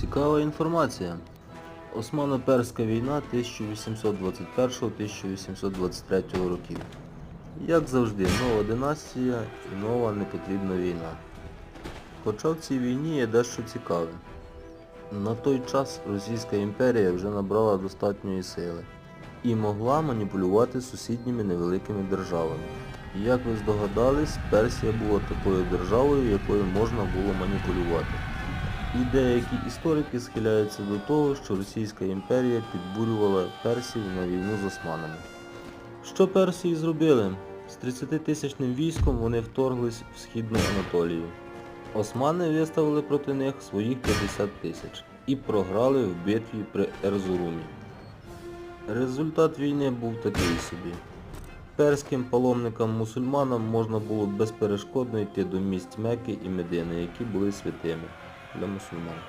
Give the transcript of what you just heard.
Цікава інформація. Османо-Перська війна 1821-1823 років. Як завжди, нова династія і нова непотрібна війна. Хоча в цій війні є дещо цікаве. На той час Російська імперія вже набрала достатньої сили і могла маніпулювати сусідніми невеликими державами. Як ви здогадались, Персія була такою державою, якою можна було маніпулювати. І деякі історики схиляються до того, що Російська імперія підбурювала персів на війну з османами. Що персії зробили? З 30-тисячним військом вони вторглись в східну Анатолію. Османи виставили проти них своїх 50 тисяч і програли в битві при Ерзурумі. Результат війни був такий собі. Перським паломникам-мусульманам можна було безперешкодно йти до місць Мекки і Медини, які були святими للمسلمان